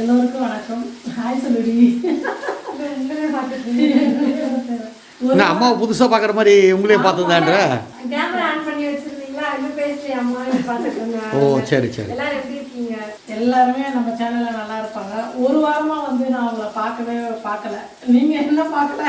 எல்லோருக்கும் வணக்கம். ஹாய் சொல்லுடி. என்ன அம்மாவை புதுசாக பார்க்குற மாதிரி உங்களே பார்த்துதான்ற? அம்மா ஓ சரி சரி. எல்லாரும் எப்படி இருக்கீங்க? எல்லாருமே நம்ம சேனல்ல நல்லா இருப்பாங்க. ஒரு வாரமா வந்து நான் அவங்கள பார்க்கவே பார்க்கல. நீங்க என்ன பார்க்கல?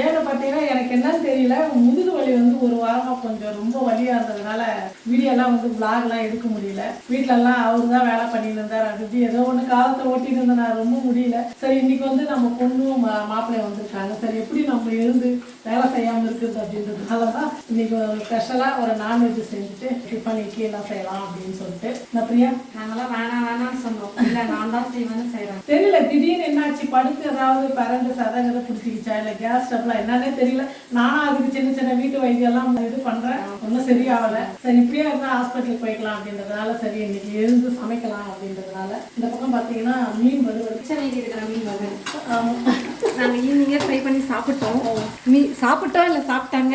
ஏன்னு பார்த்தீங்கன்னா எனக்கு என்னன்னு தெரியல. முதுகு வலி வந்து ஒரு வாரமாக கொஞ்சம் ரொம்ப வலியாக இருந்ததுனால வீடியோலாம் வந்து பிளாக்லாம் எடுக்க முடியல. வீட்டிலலாம் அவர் தான் வேலை பண்ணிட்டு இருந்தார். அப்படி ஏதோ ஒன்று காலத்தை ஓட்டிட்டு இருந்தேன். நான் ரொம்ப முடியல. சரி இன்னைக்கு வந்து நம்ம பொண்ணும் மா மாப்பிள்ளையும் வந்திருக்காங்க. சரி எப்படி நம்ம இருந்து வேலை செய்யாமல் இருக்குது அப்படின்றதுனால தான் இன்னைக்கு ஒரு ஸ்பெஷலாக ஒரு நான்வெஜ் செஞ்சுட்டு டிஃபன் இட்லி எல்லாம் செய்யலாம் அப்படின்னு சொல்லிட்டு. நான் பிரியா? நாங்களாம் வேணாம் வேணாம்னு சொன்னோம். இல்ல நான் தான் செய்வேன்னு செய்றேன். தெரியல திடீர்னு என்னாச்சு? படுத்து ஏதாவது பறந்து சதங்கதை பிடிச்சிக்கிச்சா? இல்லை கேஸ் ஸ்டவ்ல என்னன்னே தெரியல. நானும் அதுக்கு சின்ன சின்ன வீட்டு வைத்தியெல்லாம் இது பண்றேன். ஒன்றும் சரியாகல. சரி இப்படியே இருந்தா ஹாஸ்பிட்டலுக்கு போய்க்கலாம் அப்படின்றதுனால சரி இன்னைக்கு எழுந்து சமைக்கலாம் அப்படின்றதுனால. இந்த பக்கம் பார்த்தீங்கன்னா மீன் வறுவல். சென்னைக்கு இருக்கிற மீன் வகை ஆமா. நாங்க ஈவினிங்கே ஃப்ரை பண்ணி சாப்பிட்டோம். மீ சாப்பிட்டோம் இல்லை சாப்பிட்டாங்க.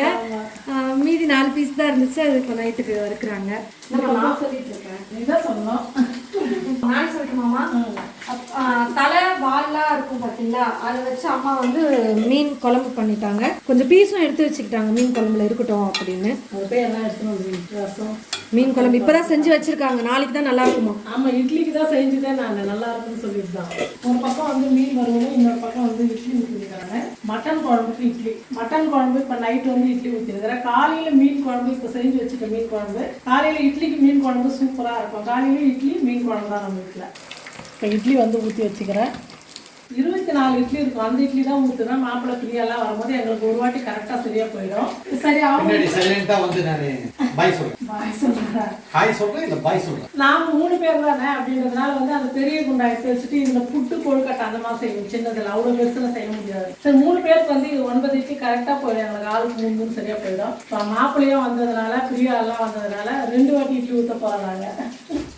மீதி நாலு பீஸ் தான் இருந்துச்சு. அது இப்போ நைட்டுக்கு வறுக்குறாங்க நம்ம நான் சொல்லிட்டு இருக்கேன். இதான் சொன்னோம். Нравится ли мама? தலை வால்லாம் இருக்கும் பார்த்தீங்களா அதை வச்சு அம்மா வந்து மீன் குழம்பு பண்ணிட்டாங்க. கொஞ்சம் பீஸும் எடுத்து வச்சுக்கிட்டாங்க. மீன் குழம்புல இருக்கட்டும் அப்படின்னு. மீன் குழம்பு இப்பதான் செஞ்சு வச்சிருக்காங்க. நாளைக்கு தான் நல்லா இருக்குமா? ஆமா இட்லிக்கு தான் செஞ்சுட்டேன் நான். நல்லா இருக்குன்னு சொல்லிட்டு தான் ஒரு பக்கம் வந்து மீன் வறுவலும் இன்னொரு பக்கம் வந்து இட்லி ஊற்றிருக்காங்க மட்டன் குழம்புக்கு இட்லி. மட்டன் குழம்பு இப்போ நைட் வந்து இட்லி ஊற்றிருக்கிறேன் காலையில மீன் குழம்பு இப்போ செஞ்சு வச்சுட்டேன் மீன் குழம்பு. காலையில இட்லிக்கு மீன் குழம்பு சூப்பரா இருக்கும். காலையில இட்லி மீன் குழம்பு தான் நம்ம வீட்டில் இப்போ இட்லி வந்து ஊற்றி வச்சுக்கிறேன். இருபத்தி நாலு இட்லி இருக்கும். அந்த இட்லி தான் ஊற்றுவேன் மாப்பிள்ளை பிரியாலாம் வரும்போது எங்களுக்கு ஒரு வாட்டி கரெக்டாக சரியா போயிடும். சரி அவங்க பின்னாடி சைலண்டாக வந்து நான் பாய் சொல்கிறேன் பாய் சொல்கிறேன் ஹாய் சொல்கிறேன் இல்லை பாய் சொல்கிறேன் நாம மூணு பேர் தானே அப்படின்றதுனால வந்து அந்த பெரிய குண்டா எடுத்து வச்சுட்டு இந்த புட்டு கொழுக்கட்டை அந்த மாதிரி செய்யும் சின்னதில் அவ்வளோ பெருசுல செய்ய முடியாது. சரி மூணு பேருக்கு வந்து இது ஒன்பது இட்லி கரெக்டாக போயிடும். எங்களுக்கு ஆளுக்கு மூணு மூணு சரியா போயிடும். இப்போ மாப்பிள்ளையும் வந்ததுனால பிரியா எல்லாம் வந்ததுனால ரெண்டு வாட்டி இட்லி ஊற்ற போகிறாங்க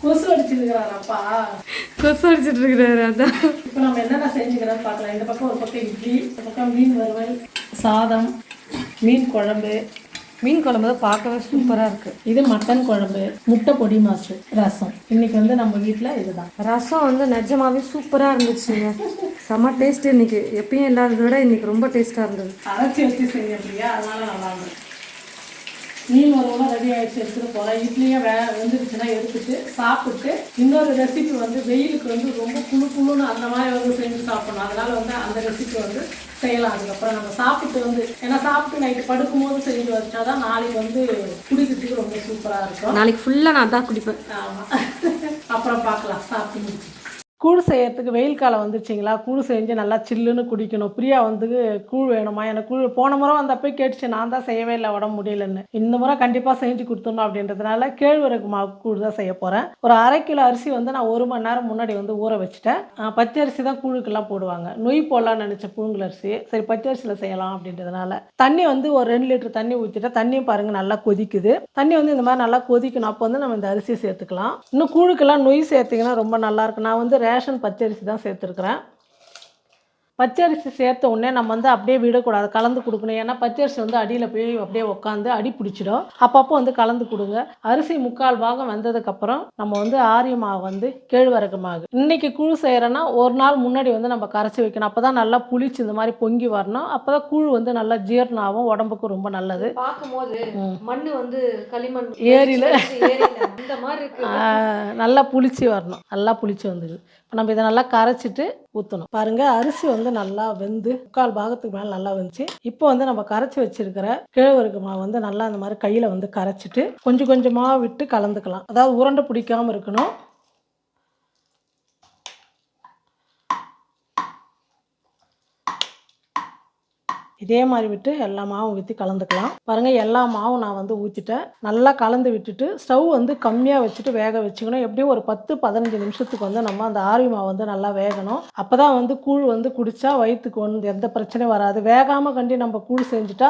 கொசு அடிச்சிருக்கிறார் அப்பா கொசு அடிச்சிட்டு இருக்கிறாரு அதான். இப்போ நம்ம என்னென்ன செஞ்சுக்கிறோம் பார்க்கலாம். இந்த பக்கம் ஒரு பக்கம் இட்லி இந்த பக்கம் மீன் வறுவல் சாதம் மீன் குழம்பு. மீன் குழம்பு தான் பார்க்கவே சூப்பரா இருக்கு. இது மட்டன் குழம்பு முட்டை பொடி மாசு ரசம். இன்னைக்கு வந்து நம்ம வீட்டில் இதுதான். ரசம் வந்து நிஜமாவே சூப்பரா இருந்துச்சுங்க. செம்ம டேஸ்ட் இன்னைக்கு. எப்பயும் இல்லாததை விட இன்னைக்கு ரொம்ப டேஸ்டா இருந்தது. அரைச்சி வச்சு செய்ய அதனால நல்லா இருந்தது மீன் வறுவலாம் ரெடி ஆயிடுச்சு எடுத்துட்டு போகலாம் இட்லியும் வே வெந்துருச்சுன்னா எடுத்துட்டு சாப்பிட்டு இன்னொரு ரெசிபி வந்து வெயிலுக்கு வந்து ரொம்ப குழு குழுன்னு அந்த மாதிரி வந்து செஞ்சு சாப்பிடணும். அதனால வந்து அந்த ரெசிபி வந்து செய்யலாம். அதுக்கப்புறம் நம்ம சாப்பிட்டு வந்து ஏன்னா சாப்பிட்டு நைட்டு படுக்கும்போது செஞ்சு வச்சாதான் நாளைக்கு வந்து குடிக்கிறதுக்கு ரொம்ப சூப்பராக இருக்கும். நாளைக்கு ஃபுல்லா நான் தான் குடிப்பேன் ஆமாம் அப்புறம் பார்க்கலாம். சாப்பிட்டு கூழ் செய்யறதுக்கு வெயில் காலம் வந்துருச்சிங்களா? கூழ் செஞ்சு நல்லா சில்லுன்னு குடிக்கணும். பிரியா வந்து கூழ் வேணுமா? எனக்கு கூழ் போன முறை வந்தப்போ கேட்டுச்சு நான் தான் செய்யவே இல்லை உடம்பு முடியலன்னு. இந்த முறை கண்டிப்பாக செஞ்சு கொடுத்துடணும் அப்படின்றதுனால கேழ்வரகு மாவு கூழ் தான் செய்ய போகிறேன் ஒரு அரை கிலோ அரிசி வந்து நான் ஒரு மணி நேரம் முன்னாடி வந்து ஊற வச்சுட்டேன். பச்சை அரிசி தான் கூழுக்கெல்லாம் போடுவாங்க. நொய் போடலாம்னு நினச்ச புழுங்கல் அரிசி. சரி பச்சை அரிசியில் செய்யலாம் அப்படின்றதுனால. தண்ணி வந்து ஒரு ரெண்டு லிட்டர் தண்ணி ஊற்றிட்டா தண்ணியும் பாருங்கள் நல்லா கொதிக்குது. தண்ணி வந்து இந்த மாதிரி நல்லா கொதிக்கணும். அப்போ வந்து நம்ம இந்த அரிசியை சேர்த்துக்கலாம். இன்னும் கூழுக்கெல்லாம் நொய் சேர்த்திங்கன்னா ரொம்ப நல்லாயிருக்கும் நான் வந்து ரேஷன் பச்சரிசி தான் சேர்த்துருக்குறேன். பச்சரிசி சேர்த்த உடனே நம்ம வந்து அப்படியே விடக்கூடாது கலந்து கொடுக்கணும். ஏன்னா பச்சரிசி வந்து அடியில் போய் அப்படியே உட்காந்து அடி பிடிச்சிடும். அப்பப்போ வந்து கலந்து கொடுங்க. அரிசி முக்கால் பாகம் வெந்ததுக்கப்புறம் நம்ம வந்து ஆரிய மாவு வந்து கேழ்வரகு மாவு. இன்னைக்கு கூழ் செய்கிறோன்னா ஒரு நாள் முன்னாடி வந்து நம்ம கரைச்சி வைக்கணும். அப்போ தான் நல்லா புளிச்சு இந்த மாதிரி பொங்கி வரணும். அப்போ தான் கூழ் வந்து நல்லா ஜீரணம் ஆகும் உடம்புக்கு ரொம்ப நல்லது. பார்க்கும்போது மண்ணு வந்து களிமண் ஏரியில. இந்த மாதிரி நல்லா புளிச்சு வரணும். நல்லா புளிச்சு வந்துடுது நம்ம இதை நல்லா கரைச்சிட்டு ஊற்றணும் பாருங்கள் அரிசி வந்து நல்லா வெந்து முக்கால் பாகத்துக்கு மேலே நல்லா வந்துச்சு. இப்போ வந்து நம்ம கரைச்சி வச்சிருக்கிற கேழ்வரகு மாவு வந்து நல்லா அந்த மாதிரி கையில் வந்து கரைச்சிட்டு கொஞ்சம் கொஞ்சமாக விட்டு கலந்துக்கலாம். அதாவது உருண்டை பிடிக்காமல் இருக்கணும். இதே மாதிரி விட்டு எல்லா மாவும் ஊற்றி கலந்துக்கலாம். பாருங்கள் எல்லா மாவும் நான் வந்து ஊற்றிட்டேன் நல்லா கலந்து விட்டுட்டு ஸ்டவ் வந்து கம்மியாக வச்சுட்டு வேக வச்சுக்கணும். எப்படியும் ஒரு பத்து பதினஞ்சு நிமிஷத்துக்கு வந்து நம்ம அந்த ஆரி மாவு வந்து நல்லா வேகணும். அப்போ தான் வந்து கூழ் வந்து குடித்தா வயிற்றுக்கு வந்து எந்த பிரச்சனையும் வராது. வேகாமல் கண்டி நம்ம கூழ் செஞ்சுட்டா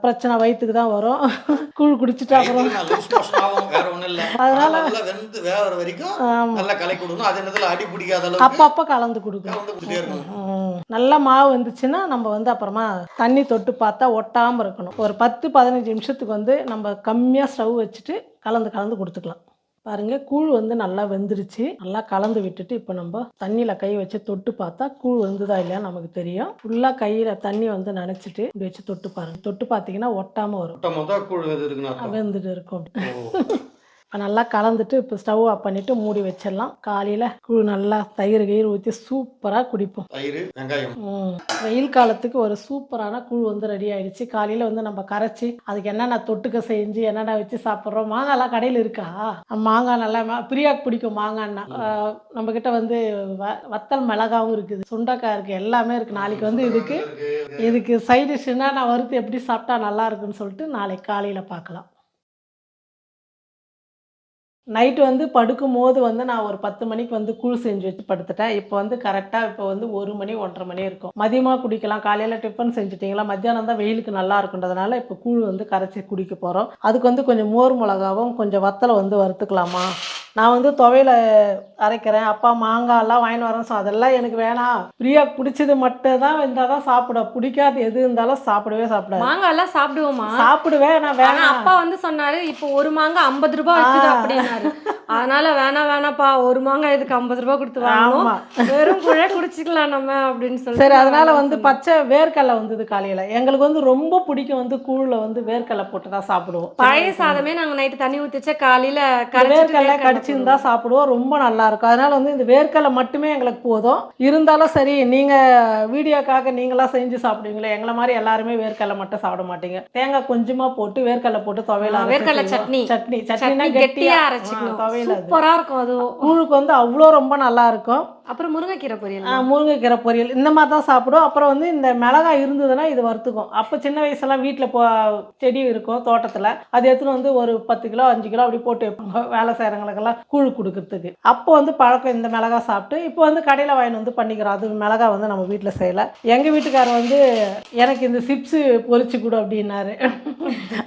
பிரச்சனை வயிற்றுக்கு தான் வரும். கூழ் குடிச்சிட்டா அப்புறம். அதனால- வரைக்கும் அப்பப்போ கலந்து கொடுக்கணும். நல்லா மாவு வந்துச்சுன்னா நம்ம வந்து அப்புறமா தண்ணி தொட்டு பார்த்தா ஒட்டாமல் இருக்கணும். ஒரு பத்து பதினஞ்சு நிமிஷத்துக்கு வந்து நம்ம கம்மியாக ஸ்டவ் வச்சுட்டு கலந்து கலந்து கொடுத்துக்கலாம். பாருங்க கூழ் வந்து நல்லா வெந்துருச்சு. நல்லா கலந்து விட்டுட்டு இப்போ நம்ம தண்ணியில் கை வச்சு தொட்டு பார்த்தா கூழ் வெந்துதா இல்லையா நமக்கு தெரியும். ஃபுல்லாக கையில் தண்ணி வந்து நனைச்சிட்டு இப்படி வச்சு தொட்டு பாருங்க. தொட்டு பார்த்தீங்கன்னா ஒட்டாமல் வரும். வெந்துட்டு இருக்கும். இப்போ நல்லா கலந்துட்டு இப்போ ஸ்டவ் ஆஃப் பண்ணிவிட்டு மூடி வச்சிடலாம். காலையில் கூழ் நல்லா தயிர் கயிறு ஊற்றி சூப்பராக குடிப்போம். தயிர் வெங்காயம். ம். வெயில் காலத்துக்கு ஒரு சூப்பரான கூழ் வந்து ரெடி ஆயிடுச்சு. காலையில் வந்து நம்ம கரைச்சி அதுக்கு என்னென்ன தொட்டுக்க செஞ்சு என்னென்ன வச்சு சாப்பிட்றோம் மாங்காய்லாம் கடையில் இருக்கா? மாங்காய் நல்லா பிரியாக்கு பிடிக்கும் மாங்காய்னா ஆஹ் நம்ம கிட்ட வந்து வ வத்தல் மிளகாவும் இருக்குது. சுண்டக்காய் இருக்குது எல்லாமே இருக்குது நாளைக்கு வந்து இதுக்கு இதுக்கு சைட் டிஷ்ஷுன்னா நான் வறுத்து எப்படி சாப்பிட்டா நல்லா இருக்குன்னு சொல்லிட்டு நாளைக்கு காலையில் பார்க்கலாம். நைட்டு வந்து படுக்கும் போது வந்து நான் ஒரு பத்து மணிக்கு வந்து கூழ் செஞ்சு வச்சு படுத்துட்டேன். இப்போ வந்து கரெக்டாக இப்போ வந்து ஒரு மணி ஒன்றரை மணி இருக்கும். மதியமாக குடிக்கலாம். காலையில் டிஃபன் செஞ்சுட்டிங்களா? மத்தியானம் தான் வெயிலுக்கு நல்லா இருக்குன்றதுனால இப்போ கூழ் வந்து கரைச்சி குடிக்க போகிறோம் அதுக்கு வந்து கொஞ்சம் மோர் மிளகாவும் கொஞ்சம் வத்தலை வந்து வறுத்துக்கலாமா? நான் வந்து துவையில அரைக்கிறேன். அப்பா மாங்காய்லாம் வாங்கிட்டு வரேன் ஸோ அதெல்லாம் எனக்கு வேணாம். பிரியா பிடிச்சது மட்டும் தான் இருந்தால் தான் சாப்பிட பிடிக்காது எது இருந்தாலும் சாப்பிடவே சாப்பிடாது. மாங்காய் எல்லாம் சாப்பிடுவோமா? சாப்பிடுவேன் நான் வேணாம். அப்பா வந்து சொன்னாரு இப்போ ஒரு மாங்காய் ஐம்பது ரூபாய் ஆ. அப்படின்னாரு. அதனால வேணாம் வேணாப்பா ஒரு மாங்காய் இதுக்கு ஐம்பது ரூபாய் கொடுத்து வாங்கணும். வெறும் குழ குடிச்சிக்கலாம் நம்ம அப்படின்னு சொல்லி சரி அதனால வந்து பச்சை வேர்க்கடலை வந்தது காலையில. எங்களுக்கு வந்து ரொம்ப பிடிக்கும் வந்து கூழ்ல வந்து வேர்க்கடலை போட்டு தான் சாப்பிடுவோம். பழைய சாதமே நாங்க நைட்டு தண்ணி ஊத்தி வச்சா காலையில வேர்க்கடலை கடிச்சிருந்தா சாப்பிடுவோம். ரொம்ப நல்லா இருக்கும். அதனால வந்து இந்த வேர்க்கடலை மட்டுமே எங்களுக்கு போதும். இருந்தாலும் சரி நீங்க வீடியோக்காக நீங்களா செஞ்சு சாப்பிடுவீங்களே எங்களை மாதிரி எல்லாருமே வேர்க்கடலை மட்டும் சாப்பிட மாட்டீங்க. தேங்காய் கொஞ்சமா போட்டு வேர்க்கடலை போட்டு துவையில வேர்க்கடலை. சட்னி. சட்னி. சட்னினா சட்னி கெட்டியா அரைச்சிக்கணும். துவையில அது. சூப்பரா இருக்கும் அதுவும் கூழுக்கு வந்து அவ்வளோ ரொம்ப நல்லா இருக்கும். அப்புறம் முருங்கைக்கீரை பொரியல். ஆ, முருங்கைக்கீரை பொரியல். இந்த மாதிரி தான் சாப்பிடும் அப்புறம் வந்து இந்த மிளகாய் இருந்ததுன்னா இது வறுத்துக்கும். அப்போ சின்ன வயசுலாம் வீட்டில் போ செடி இருக்கும் தோட்டத்தில். அது எடுத்துன்னு வந்து ஒரு பத்து கிலோ அஞ்சு கிலோ அப்படி போட்டு வைப்பாங்க வேலை செய்கிறவங்களுக்கெல்லாம் கூழ் கொடுக்கறதுக்கு. அப்போ வந்து பழக்கம் இந்த மிளகாய் சாப்பிட்டு இப்போ வந்து கடையில் வாங்கிட்டு வந்து பண்ணிக்கிறோம். அது மிளகாய் வந்து நம்ம வீட்டில் செய்யலை. எங்கள் வீட்டுக்காரர் வந்து எனக்கு இந்த சிப்ஸு பொரிச்சு கொடு அப்படின்னாரு.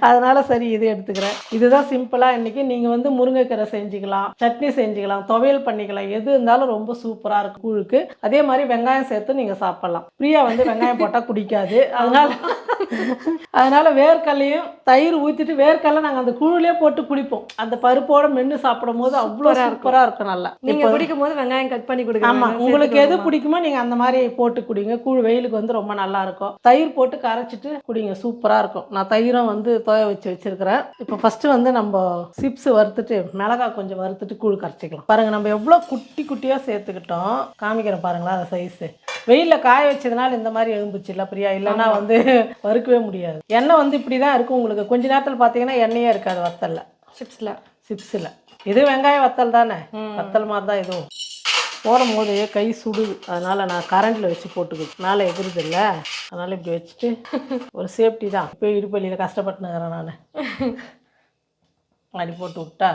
அதனால சரி இது எடுத்துக்கிறேன். இதுதான் சிம்பிளாக இன்னைக்கு நீங்கள் வந்து முருங்கைக்கீரை செஞ்சுக்கலாம் சட்னி செஞ்சுக்கலாம் துவையல் பண்ணிக்கலாம் எது இருந்தாலும் ரொம்ப சூப்பராக இருக்கும். கூழுக்கு. அதே மாதிரி வெங்காயம் சேர்த்து நீங்கள் சாப்பிட்லாம். பிரியா வந்து வெங்காயம் போட்டால் குடிக்காது. அதனால அதனால வேர்க்கடலையும் தயிர் ஊற்றிட்டு வேர்க்கடலை நாங்கள் அந்த கூழுலேயே போட்டு குடிப்போம். அந்த பருப்போட மென்று சாப்பிடும் போது அவ்வளோ சூப்பரா இருக்கும். சூப்பராக இருக்கும் நல்லா. நீங்க இப்போ குடிக்கும் போது வெங்காயம் கட் பண்ணி ஆமா கொடுங்க உங்களுக்கு எது பிடிக்குமோ நீங்க அந்த மாதிரி போட்டு குடிங்க. கூழ் வெயிலுக்கு வந்து ரொம்ப நல்லா இருக்கும். தயிர் போட்டு கரைச்சிட்டு குடிங்க சூப்பரா இருக்கும். நான் தயிரும் வந்து தோய வச்சு வச்சிருக்கிறேன். இப்போ ஃபர்ஸ்ட் வந்து நம்ம சிப்ஸ் வறுத்துட்டு மிளகாய் கொஞ்சம் வறுத்துட்டு கூழ் கரைச்சிக்கலாம். பாருங்க நம்ம எவ்வளோ குட்டி குட்டியா சேர்த்துக்கிட்டோம். காமிக்கிறேன் பாருங்களா அந்த சைஸ் வெயில்ல காய வச்சதுனால இந்த மாதிரி எழும்புச்சு. இல்லை பிரியா இல்லைன்னா வந்து வறுக்கவே முடியாது. எண்ணெய் வந்து இப்படி தான் இருக்கும் உங்களுக்கு. கொஞ்ச நேரத்தில் பார்த்தீங்கன்னா எண்ணெயே இருக்காது வத்தல்ல. சிப்ஸ்ல. சிப்ஸில். இது வெங்காயம் வத்தல் தானே? வத்தல் மாதிரி தான் இதுவும். போடும் போது கை சுடுது. அதனால் நான் கரண்டில் வச்சு போட்டுக்குது. மேலே எகுறுது இல்லை. அதனால் இப்படி வச்சுட்டு ஒரு சேஃப்டி தான். இப்போ இடுப்பள்ளியில் கஷ்டப்பட்டுனுக்கிறேன் நான். அப்படி போட்டு விட்டா?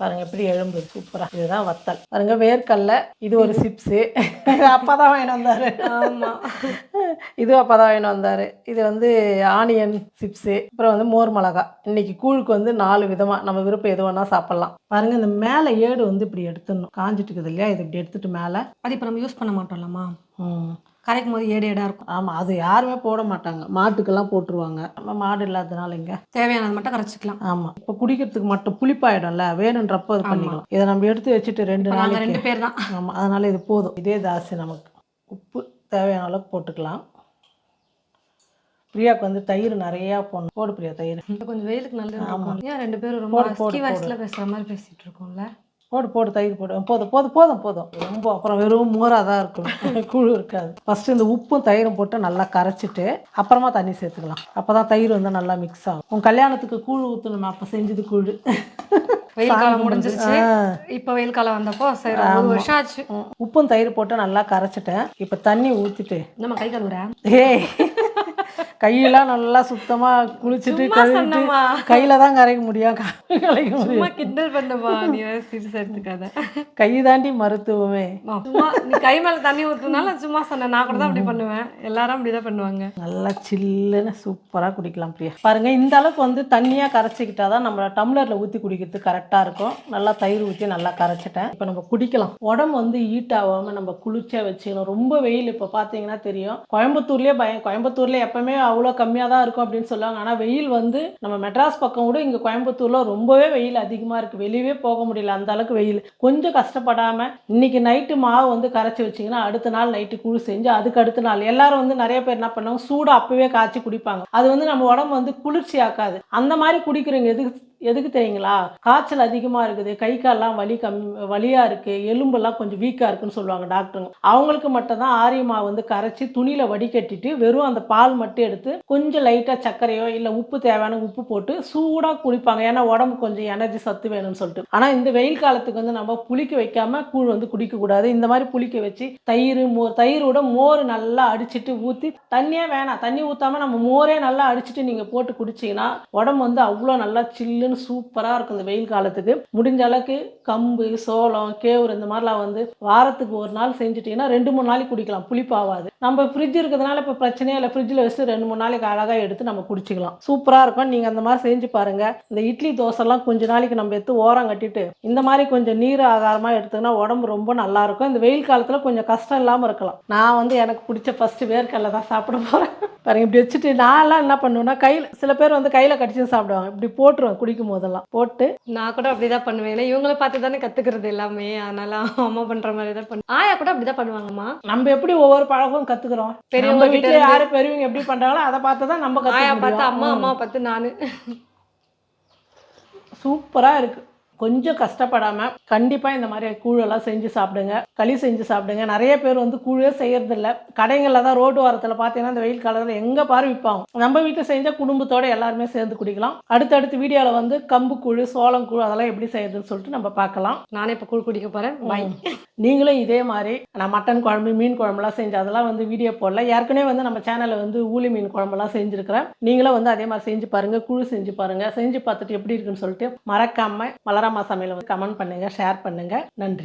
பாருங்க எப்படி எழும்புது சூப்பராக இதுதான் வத்தல். பாருங்க வேர்க்கடல இது ஒரு சிப்ஸு. அப்பா தான் வாங்கிட்டு வந்தாரு. ஆமா. இது அப்பா தான் வாங்கிட்டு வந்தார். இது வந்து ஆனியன் சிப்ஸு அப்புறம் வந்து மோர் மிளகா. இன்னைக்கு கூழுக்கு வந்து நாலு விதமாக நம்ம விருப்பம் எது வேணால் சாப்பிட்லாம். பாருங்க இந்த மேலே ஏடு வந்து இப்படி எடுத்துடணும். காஞ்சிட்டு இருக்குது இல்லையா? இது இப்படி எடுத்துட்டு மேலே. அது இப்போ நம்ம யூஸ் பண்ண மாட்டோம்லம்மா. ம். கரைக்கும் போது ஏடு ஏடா இருக்கும். ஆமாம் அது யாருமே போட மாட்டாங்க. மாட்டுக்கெல்லாம் போட்டுருவாங்க. நம்ம மாடு இல்லாதனால இங்கே தேவையானது மட்டும் கரைச்சிக்கலாம். ஆமாம் இப்போ குடிக்கிறதுக்கு மட்டும் புளிப்பாயிடும்ல வேணுன்றப்போ இது பண்ணிக்கலாம். இதை நம்ம எடுத்து வச்சுட்டு ரெண்டு நாளைக்கு. ரெண்டு பேர் தான். ஆமாம் அதனால் இது போதும். இதே தாசி நமக்கு. உப்பு தேவையான அளவுக்கு போட்டுக்கலாம். பிரியாவுக்கு வந்து தயிர் நிறையா போடணும். போடு பிரியா தயிர். கொஞ்சம் வெயிலுக்கு நல்லது ஆமா. இருக்கும். ஏன் ரெண்டு பேரும் ரொம்ப வாய்ஸ்ல பேசுற மாதிரி பேசிட்டு இருக்கோம்ல? போடு போடு தயிர் போடு. போதும் போதும் போதும் போதும். ரொம்ப அப்புறம் வெறும் மோராக தான் இருக்கும். கூழ் இருக்காது. ஃபஸ்ட்டு இந்த உப்பும் தயிரும் போட்டு நல்லா கரைச்சிட்டு அப்புறமா தண்ணி சேர்த்துக்கலாம். அப்போ தான் தயிர் வந்து நல்லா மிக்ஸ் ஆகும். உன் கல்யாணத்துக்கு கூழ் ஊற்றணுமே அப்போ செஞ்சது கூழ். வெயில் காலம் முடிஞ்சிருச்சு. இப்போ வெயில் காலம் வந்தப்போ சரி ஒரு வருஷம் ஆச்சு. உப்பும் தயிர் போட்டு நல்லா கரைச்சிட்டேன். இப்போ தண்ணி ஊற்றிட்டு நம்ம கை கழுவுறேன் ஏய். கையெல்லாம் நல்லா சுத்தமாக குளிச்சுட்டு கழுவிட்டு. கையில் தான் கரைக்க முடியும் கலைக்க முடியும். சும்மா கிண்டல் பண்ணமா நீ சீரியஸ் எடுத்துக்காத. கை தாண்டி மருத்துவமே. சும்மா நீ கை மேல தண்ணி ஊத்துனால சும்மா சொன்னேன் நான் கூட தான் அப்படி பண்ணுவேன். எல்லாரும் அப்படிதான் பண்ணுவாங்க. நல்லா சில்லுன்னு சூப்பராக குடிக்கலாம் பிரியா. பாருங்க இந்த அளவுக்கு வந்து தண்ணியாக கரைச்சிக்கிட்டா தான் நம்ம டம்ளரில் ஊற்றி குடிக்கிறதுக்கு கரெக்டாக இருக்கும். நல்லா தயிர் ஊற்றி நல்லா கரைச்சிட்டேன். இப்போ நம்ம குடிக்கலாம். உடம்பு வந்து ஹீட் ஆகாமல் நம்ம குளிர்ச்சியாக வச்சுக்கணும். ரொம்ப வெயில் இப்போ பார்த்தீங்கன்னா தெரியும். கோயம்புத்தூர்லேயே பயம் கோயம்புத்தூர்லேயே எப்பவுமே வெப்பமே அவ்வளோ கம்மியாக தான் இருக்கும் அப்படின்னு சொல்லுவாங்க. ஆனால் வெயில் வந்து நம்ம மெட்ராஸ் பக்கம் கூட இங்கே கோயம்புத்தூரில் ரொம்பவே வெயில் அதிகமாக இருக்குது வெளியவே போக முடியல. அந்த அளவுக்கு வெயில். கொஞ்சம் கஷ்டப்படாமல் இன்னைக்கு நைட்டு மாவு வந்து கரைச்சி வச்சிங்கன்னா அடுத்த நாள் நைட்டு கூழ் செஞ்சு அதுக்கு அடுத்த நாள் எல்லாரும் வந்து நிறைய பேர் என்ன பண்ணுவாங்க? சூடாக அப்பவே காய்ச்சி குடிப்பாங்க. அது வந்து நம்ம உடம்பு வந்து குளிர்ச்சி ஆக்காது அந்த மாதிரி குடிக்கிறவங்க எதுக்கு எதுக்கு தெரியுங்களா? காய்ச்சல் அதிகமாக இருக்குது கை கால்லாம் வலி கம் வலியாக இருக்குது எலும்பெல்லாம் கொஞ்சம் வீக்காக இருக்குன்னு சொல்லுவாங்க டாக்டருங்க அவங்களுக்கு மட்டும் தான் ஆரிய மாவு வந்து கரைச்சி துணியில் வடிகட்டிட்டு வெறும் அந்த பால் மட்டும் எடுத்து கொஞ்சம் லைட்டாக சர்க்கரையோ இல்லை உப்பு தேவையான உப்பு போட்டு சூடாக குளிப்பாங்க. ஏன்னா உடம்பு கொஞ்சம் எனர்ஜி சத்து வேணும்னு சொல்லிட்டு. ஆனால் இந்த வெயில் காலத்துக்கு வந்து நம்ம புளிக்க வைக்காம கூழ் வந்து குடிக்கக்கூடாது. இந்த மாதிரி புளிக்க வச்சு தயிர் மோர் தயிரோட மோர் நல்லா அடிச்சிட்டு ஊற்றி தண்ணியே வேணாம். தண்ணி ஊற்றாம நம்ம மோரே நல்லா அடிச்சுட்டு நீங்கள் போட்டு குடிச்சிங்கன்னா உடம்பு வந்து அவ்வளோ நல்லா சில்லு சில்லுன்னு சூப்பராக இருக்கும் இந்த வெயில் காலத்துக்கு. முடிஞ்ச அளவுக்கு கம்பு சோளம் கேவுரு இந்த மாதிரிலாம் வந்து வாரத்துக்கு ஒரு நாள் செஞ்சுட்டிங்கன்னா ரெண்டு மூணு நாளைக்கு குடிக்கலாம். புளிப்பாகாது நம்ம ஃப்ரிட்ஜ் இருக்கிறதுனால இப்போ பிரச்சனையே இல்லை. ஃப்ரிட்ஜில் வச்சுட்டு ரெண்டு மூணு நாளைக்கு அழகாக எடுத்து நம்ம குடிச்சிக்கலாம். சூப்பராக இருக்கும். நீங்கள் அந்த மாதிரி செஞ்சு பாருங்கள் இந்த இட்லி தோசைலாம் கொஞ்ச நாளைக்கு நம்ம எடுத்து ஓரம் கட்டிட்டு இந்த மாதிரி கொஞ்சம் நீர் ஆகாரமாக எடுத்தோம்னா உடம்பு ரொம்ப நல்லாயிருக்கும் இந்த வெயில் காலத்தில் கொஞ்சம் கஷ்டம் இல்லாமல் இருக்கலாம். நான் வந்து எனக்கு பிடிச்ச ஃபஸ்ட்டு வேர்க்கடலை தான் சாப்பிட போகிறேன் பாருங்க இப்படி வச்சுட்டு நான்லாம் என்ன பண்ணுவேன்னா கையில் சில பேர் வந்து கையில் கடிச்சு சாப்பிடுவாங்க. இப்படி போட்டுருவேன் குடிக்கும் போதெல்லாம். போட்டு நான் கூட அப்படிதான் பண்ணுவேன். ஏன்னா இவங்கள பார்த்து தானே கத்துக்கிறது எல்லாமே. அதனால அம்மா பண்ற மாதிரி தான் பண்ணுவேன் ஆயா கூட அப்படிதான் பண்ணுவாங்கம்மா. நம்ம எப்படி ஒவ்வொரு பழக்கம் கத்துக்கிறோம்? பெரியவங்க வீட்டில். யாரு பெரியவங்க எப்படி பண்றாங்களோ அதை பார்த்து தான் நம்ம ஆயா பார்த்து அம்மா அம்மா பார்த்து நானு. சூப்பராக இருக்குது கொஞ்சம் கஷ்டப்படாமல் கண்டிப்பாக இந்த மாதிரி கூழெல்லாம் செஞ்சு சாப்பிடுங்க. களி செஞ்சு சாப்பிடுங்க. நிறைய பேர் வந்து கூழே செய்யறதில்ல. கடைகளில் தான் ரோடு ஓரத்தில் பார்த்தீங்கன்னா இந்த வெயில் காலத்தில் எங்கே பாரு விற்பாங்க நம்ம வீட்டில் செஞ்சால் குடும்பத்தோட எல்லாருமே சேர்ந்து குடிக்கலாம். அடுத்தடுத்த வீடியோவில் வந்து கம்பு கூழ் சோளம் கூழ் அதெல்லாம் எப்படி செய்யறதுன்னு சொல்லிட்டு நம்ம பார்க்கலாம். நானே இப்ப கூழ் குடிக்க போறேன். பாய் நீங்களும் இதே மாதிரி நான் மட்டன் குழம்பு மீன் குழம்புலாம் செஞ்சு அதெல்லாம் வந்து வீடியோ போடல. ஏற்கனவே வந்து நம்ம சேனலில் வந்து ஊளி மீன் குழம்புலாம் செஞ்சுருக்கிறேன். நீங்களும் வந்து அதே மாதிரி செஞ்சு பாருங்கள் குழு செஞ்சு பாருங்கள் செஞ்சு பார்த்துட்டு எப்படி இருக்குன்னு சொல்லிட்டு மறக்காமல் மலராமா சமையல் வந்து கமெண்ட் பண்ணுங்கள் ஷேர் பண்ணுங்கள் நன்றி.